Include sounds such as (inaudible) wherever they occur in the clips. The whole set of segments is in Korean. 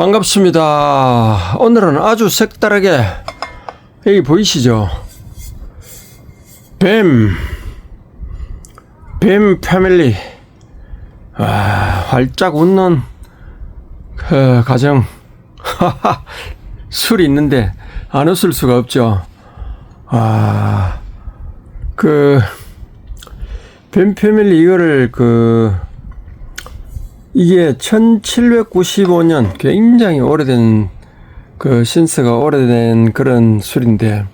반갑습니다. 오늘은 아주 색다르게 여기 보이시죠? 뱀, 뱀 패밀리. 와, 활짝 웃는 그 가정. 술이 있는데 안 웃을 수가 없죠. 아, 그, 뱀 패밀리 이거를 그, 이게 1795년 굉장히 오래된 그 신스가 오래된 그런 술인데,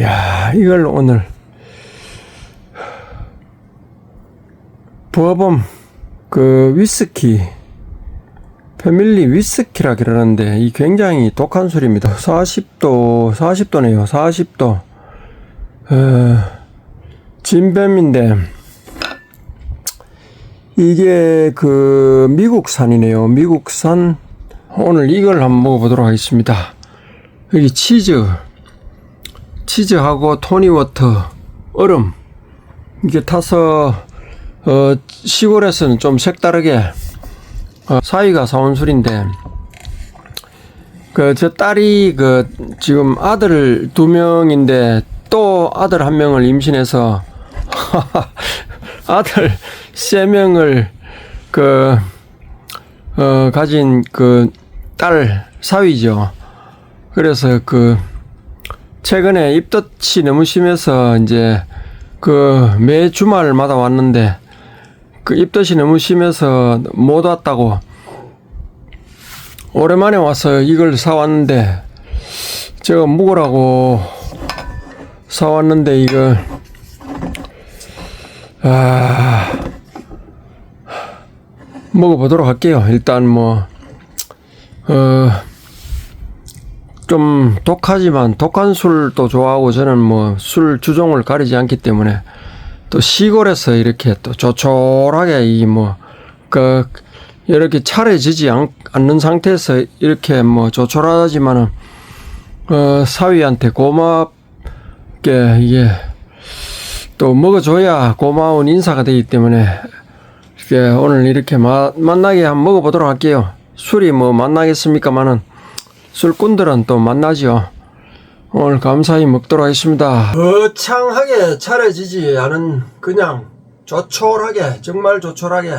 야 이걸 오늘 부어범 그 위스키 패밀리 위스키라 그러는데 이 굉장히 독한 술입니다. 40도 40도네요. 40도 어, 진뱀인데 이게 그 미국산이네요. 미국산 오늘 이걸 한번 먹어보도록 하겠습니다. 여기 치즈 치즈하고 토니워터 얼음 이게 타서 어, 시골에서는 좀 색다르게 어, 사위가 사온 술인데 그저 딸이 그 지금 아들 두 명인데 또 아들 한 명을 임신해서 (laughs) 아들 세 명을 그 어, 가진 그 딸 사위죠. 그래서 그 최근에 입덧이 너무 심해서 이제 그 매 주말마다 왔는데 그 입덧이 너무 심해서 못 왔다고 오랜만에 와서 이걸 사왔는데 제가 묵으라고 사왔는데 이거 아 먹어보도록 할게요. 일단 뭐 어. 좀 독하지만 독한 술도 좋아하고 저는 뭐 술 주종을 가리지 않기 때문에 또 시골에서 이렇게 또 조촐하게 이 뭐 그 이렇게 차려지지 않, 않는 상태에서 이렇게 뭐 조촐하지만은 어 사위한테 고맙게 이게 또 먹어줘야 고마운 인사가 되기 때문에 이게 오늘 이렇게 마, 만나게 한번 먹어보도록 할게요. 술이 뭐 만나겠습니까마는 술꾼들은 또 만나죠. 오늘 감사히 먹도록 하겠습니다. 거창하게 차려지지 않은 그냥 조촐하게 정말 조촐하게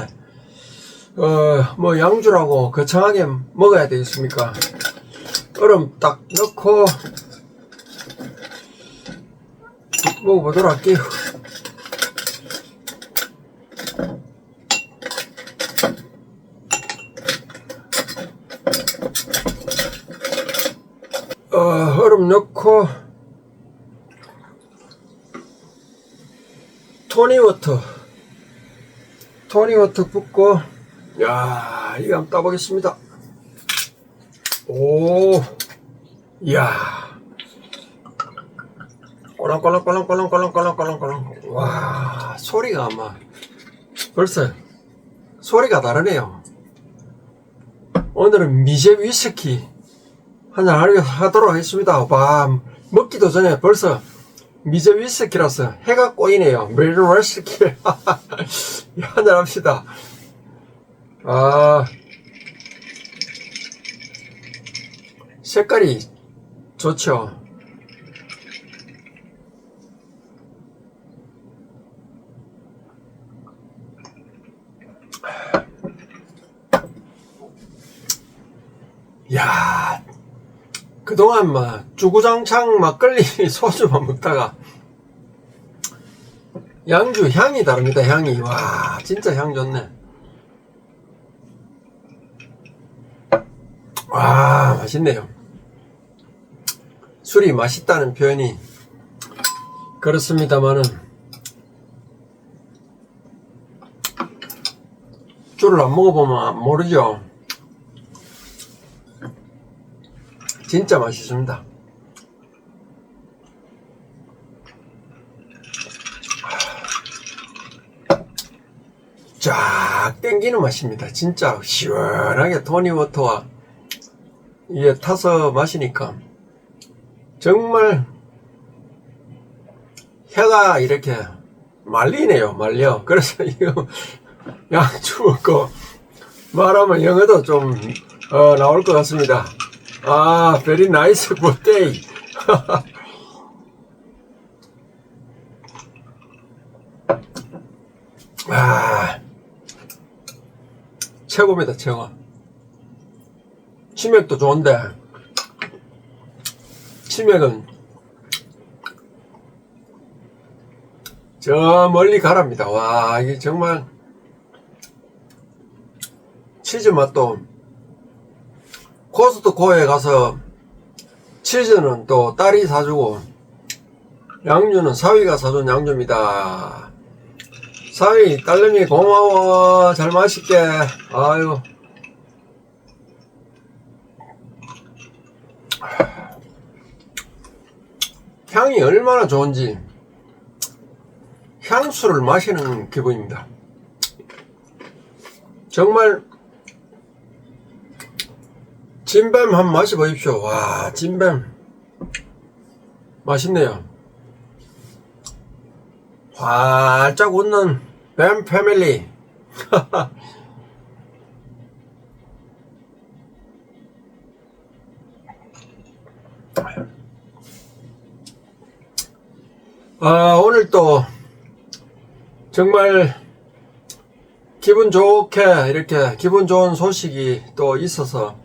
어 뭐 양주라고 거창하게 먹어야 되겠습니까? 얼음 딱 넣고 먹어보도록 할게요. 넣고 토니워터 토니워터 붓고 야 이거 한번 따보겠습니다. 오야. 꼬랑꼬랑꼬랑꼬랑꼬랑꼬랑꼬랑꼬랑. 와 소리가 아마 벌써 소리가 다르네요. 오늘은 미제 위스키. 한잔 하도록 하겠습니다. 와, 먹기도 전에 벌써 미제 위스키라서 해가 꼬이네요. 메리 위스키. 한잔 합시다. 아, 색깔이 좋죠. 야, 그동안 막 주구장창 막걸리 (laughs) 소주만 먹다가 양주 향이 다릅니다 향이. 와 진짜 향 좋네. 와 맛있네요. 술이 맛있다는 표현이 그렇습니다만은 술을 안 먹어보면 모르죠 진짜 맛있습니다. 쫙 땡기는 맛입니다. 진짜 시원하게 토니워터와 이게 타서 마시니까 정말 혀가 이렇게 말리네요. 말려. (laughs) 그래서 이거 양주 먹고 말하면 영어도 좀 어, 나올 것 같습니다. 아, very nice birthday. (laughs) 아, 최고입니다, 최고. 치맥도 좋은데, 치맥은 저 멀리 가랍니다. 와, 이게 정말 치즈 맛도 코스트코에 가서 치즈는 또 딸이 사주고 양주는 사위가 사준 양주입니다. 사위 딸내미 고마워 잘 마실게 아유 향이 얼마나 좋은지 향수를 마시는 기분입니다. 정말 진뱀 한번 마셔보십시오. 와, 진뱀. 맛있네요. 활짝 웃는 뱀 패밀리. (laughs) 아, 오늘 또 정말 기분 좋게 이렇게 기분 좋은 소식이 또 있어서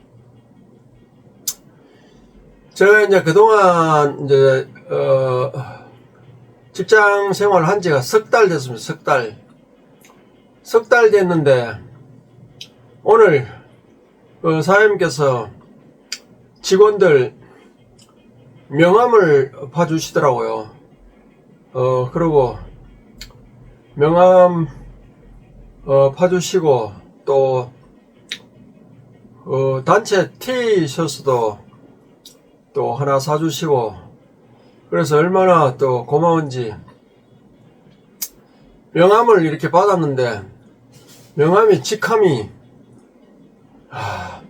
제가 이제 그동안 이제 어 직장 생활 한 지가 석 달 됐습니다. 석 달. 석 달 됐는데 오늘 그 사장님께서 직원들 명함을 봐주시더라고요. 어 그리고 명함 어, 파주시고 또 어, 단체 티셔츠도 또 하나 사주시고 그래서 얼마나 또 고마운지 명함을 이렇게 받았는데 명함이 직함이 아,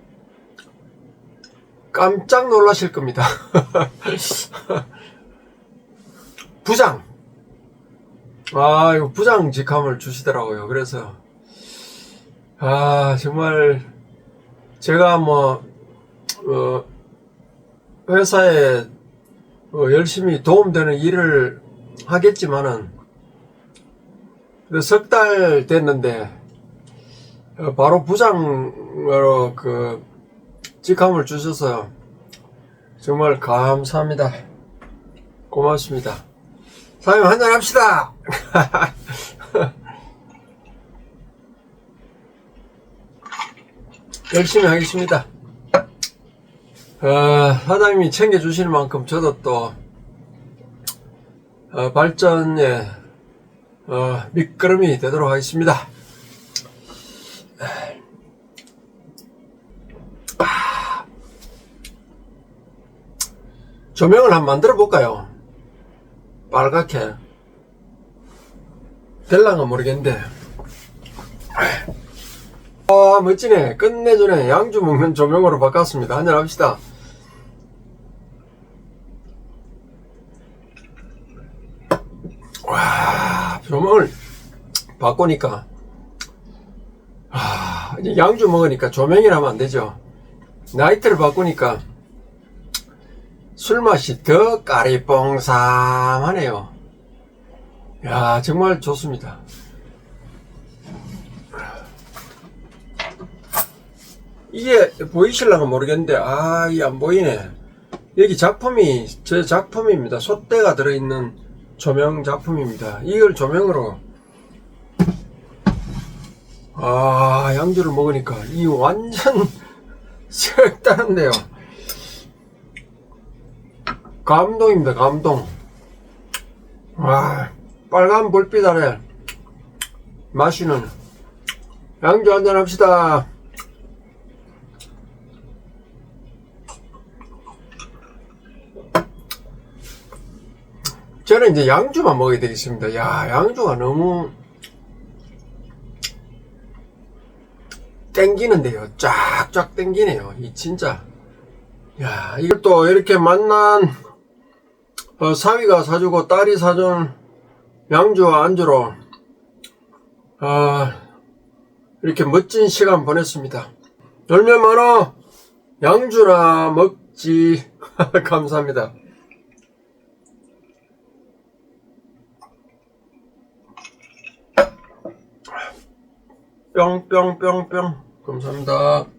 깜짝 놀라실 겁니다. (laughs) 부장 아, 이거 부장 직함을 주시더라고요. 그래서, 아, 정말, 제가 뭐, 어, 회사에 어, 열심히 도움되는 일을 하겠지만은, 석 달 됐는데, 어, 바로 부장으로 그, 직함을 주셔서, 정말 감사합니다. 고맙습니다. 사장님 한잔 합시다. (laughs) 열심히 하겠습니다. 어, 사장님이 챙겨주시는 만큼 저도 또 어, 발전에 어, 밑거름이 되도록 하겠습니다. 아. 조명을 한번 만들어 볼까요? 빨갛게 될랑은 모르겠는데 아 멋지네 끝내주네 양주 먹는 조명으로 바꿨습니다 한잔 합시다 와 조명을 바꾸니까 아 이제 양주 먹으니까 조명이라면 안 되죠 나이트를 바꾸니까 술 맛이 더 까리뽕삼하네요. 야, 정말 좋습니다. 이게 보이실랑은 모르겠는데, 아, 이 안 보이네. 여기 작품이 제 작품입니다. 솥대가 들어있는 조명 작품입니다. 이걸 조명으로 아, 양주를 먹으니까 이 완전 (laughs) 색다른데요. 감동입니다, 감동. 와, 빨간 불빛 아래 마시는 양주 한잔 합시다. 이제 양주만 먹어야 되겠습니다. 야, 양주가 너무 땡기는데요. 쫙쫙 땡기네요. 이 진짜. 야, 또 이렇게 만난 어, 사위가 사주고 딸이 사준 양주와 안주로 어, 이렇게 멋진 시간 보냈습니다. 열면 많어 양주나 먹지. (laughs) 감사합니다. 뿅뿅뿅뿅. 감사합니다.